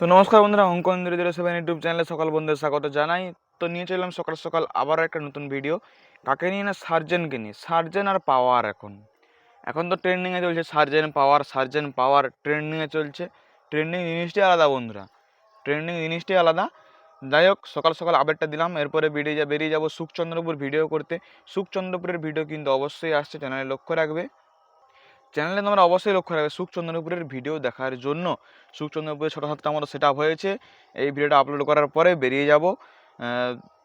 তো নমস্কার বন্ধুরা, অঙ্কন ধীরে ধীরে সেভেন ইউটিউব চ্যানেলে সকাল বন্ধুদের স্বাগত জানাই। তো নিয়ে চললাম সকাল সকাল আবার একটা নতুন ভিডিও কাকে নিয়ে না, সার্জেনকে নিয়ে। সার্জেন আর পাওয়ার এখন। এখন তো ট্রেন্ডিংয়ে চলছে সার্জেন পাওয়ার সার্জেন পাওয়ার ট্রেন্ডিংয়ে চলছে। ট্রেন্ডিং জিনিসটাই আলাদা বন্ধুরা। ট্রেন্ডিং জিনিসটাই আলাদা। যাই হোক, সকাল সকাল আপডেটটা দিলাম। এরপরে বেরিয়ে যা, বেরিয়ে যাব সুখচন্দ্রপুর ভিডিও করতে। সুখচন্দ্রপুরের ভিডিও কিন্তু অবশ্যই আসছে চ্যানেলে লক্ষ্য রাখবে। চ্যানেলে তোমরা অবশ্যই লক্ষ্য রাখবে। সুখচন্দ্রপুরের ভিডিও দেখার জন্য। সুখচন্দ্রপুরের ছোটো সাতটা মতো সেট আপ হয়েছে। এই ভিডিওটা আপলোড করার পরে বেরিয়ে যাব।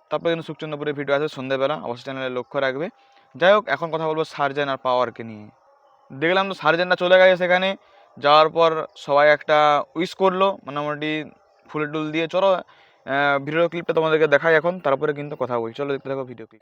তারপরে কিন্তু সুখচন্দ্রপুরের ভিডিও আছে সন্ধ্যেবেলা অবশ্যই চ্যানেলে লক্ষ্য রাখবে। যাই হোক, এখন কথা বলব সার্জেন আর পাওয়ারকে নিয়ে। দেখলাম তো সার্জেনটা চলে গেছে সেখানে। যাওয়ার পর সবাই একটা উইশ করল, মোটামুটি ফুল টুল দিয়ে। চলো ভিডিও ক্লিপটা তোমাদেরকে দেখাই এখন, তারপরে কিন্তু কথা বলছি চলো দেখতে থাকো video clip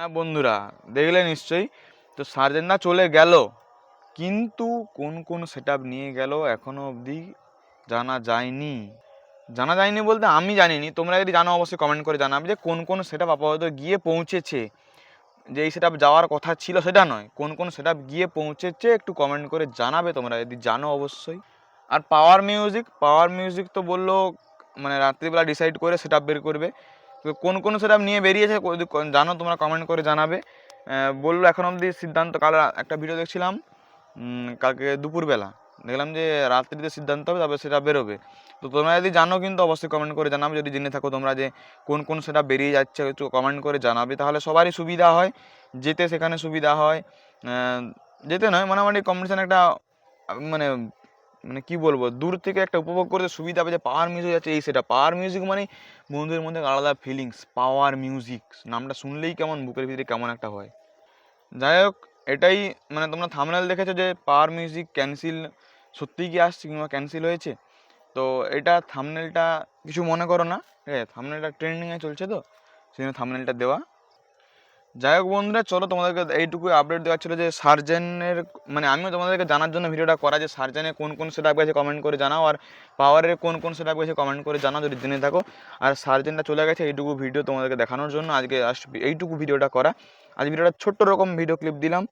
হ্যাঁ বন্ধুরা, দেখলে নিশ্চয়ই। তো সার্জেনরা চলে গেল, কিন্তু কোন কোন সেট নিয়ে গেল এখনও অবধি জানা যায়নি। জানা যায়নি বলতে আমি জানিনি, তোমরা যদি জানো অবশ্যই কমেন্ট করে জানাবে যে কোন কোন সেট আপাতত গিয়ে পৌঁছেছে। যে এই সেট যাওয়ার কথা ছিল সেটা নয়, কোন কোন সেট গিয়ে পৌঁছেছে একটু কমেন্ট করে জানাবে তোমরা, যদি জানো অবশ্যই। আর পাওয়ার মিউজিক পাওয়ার মিউজিক তো বলল মানে রাত্রিবেলা ডিসাইড করে সেট বের করবে। তো কোন কোন সেট নিয়ে বেরিয়েছে জানো, তোমরা কমেন্ট করে জানাবে। বলল এখন অবধি সিদ্ধান্ত, কাল একটা ভিডিও দেখছিলাম কালকে দুপুরবেলা। দেখলাম যে রাত্রিতে সিদ্ধান্ত হবে, তারপরে সেটা বেরোবে। তো তোমরা যদি জানো কিন্তু অবশ্যই কমেন্ট করে জানাবে। যদি জেনে থাকো তোমরা যে কোন কোন সেটা বেরিয়ে যাচ্ছে, একটু কমেন্ট করে জানাবে। তাহলে সবারই সুবিধা হয়, যেতে সেখানে সুবিধা হয়। যেতে নয়, মোটামুটি কম্পিটিশান একটা মানে মানে কি বলব, দূর থেকে একটা উপভোগ করতে সুবিধা হবে যে পাওয়ার মিউজিক আছে এই সেটা পাওয়ার মিউজিক মানে বন্ধুদের মধ্যে আলাদা ফিলিংস পাওয়ার মিউজিক নামটা শুনলেই কেমন, বুকের ভিতরে কেমন একটা হয়। যাই হোক, এটাই মানে তোমরা থামনেল দেখেছ যে পাওয়ার মিউজিক ক্যান্সেল সত্যিই কি আসছে কিংবা ক্যান্সেল হয়েছে? তো এটা থামনেলটা কিছু মনে করো না, ঠিক আছে? থামনেলটা ট্রেন্ডিংয়ে চলছে তো, সেই জন্য থামনেলটা দেওয়া। যাই হোক বন্ধুরা, চলো তোমাদেরকে এইটুকু আপডেট দেওয়া ছিল যে সার্জেনের মানে আমিও তোমাদেরকে জানার জন্য ভিডিওটা করা যে সার্জেনে কোন কোন সেট গেছে কমেন্ট করে জানাও আর পাওয়ারের কোন কোন সেট গেছে কমেন্ট করে জানাও যদি জেনে থাকো। আর সার্জেনটা চলে গেছে এইটুকু ভিডিও তোমাদেরকে দেখানোর জন্য। আজকে এইটুকু ভিডিওটা করা। আজ ভিডিওটা ছোট্ট রকম ভিডিও ক্লিপ দিলাম।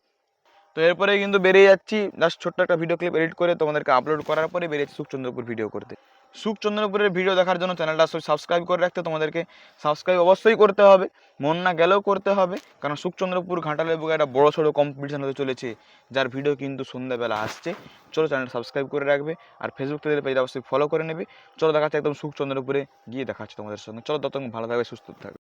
তো এরপরে কিন্তু বেরিয়ে যাচ্ছি। জাস্ট ছোট্ট একটা ভিডিও ক্লিপ এডিট করে তোমাদেরকে আপলোড করার পরে বেরিয়ে যাচ্ছি সুখচন্দ্রপুর ভিডিও করতে। সুখচন্দ্রপুরের ভিডিও দেখার জন্য চ্যানেলটা সাবস্ক্রাইব করে রাখতে তোমাদেরকে। সাবস্ক্রাইব অবশ্যই করতে হবে, মন না গেলেও করতে হবে, কারণ সুখচন্দ্রপুর ঘাটালের বুকে একটা বড়ো সড়ো কম্পিটিশন হতে চলেছে, যার ভিডিও কিন্তু সন্ধ্যাবেলা আসছে। চলো চ্যানেলটা সাবস্ক্রাইব করে রাখবে, আর ফেসবুক থেকে পেজটা অবশ্যই ফলো করে নেবে। চলো দেখাচ্ছে একদম সুখচন্দ্রপুরে গিয়ে দেখাচ্ছে তোমাদের সঙ্গে। চলো তত ভালো থাকবে, সুস্থ থাকবে।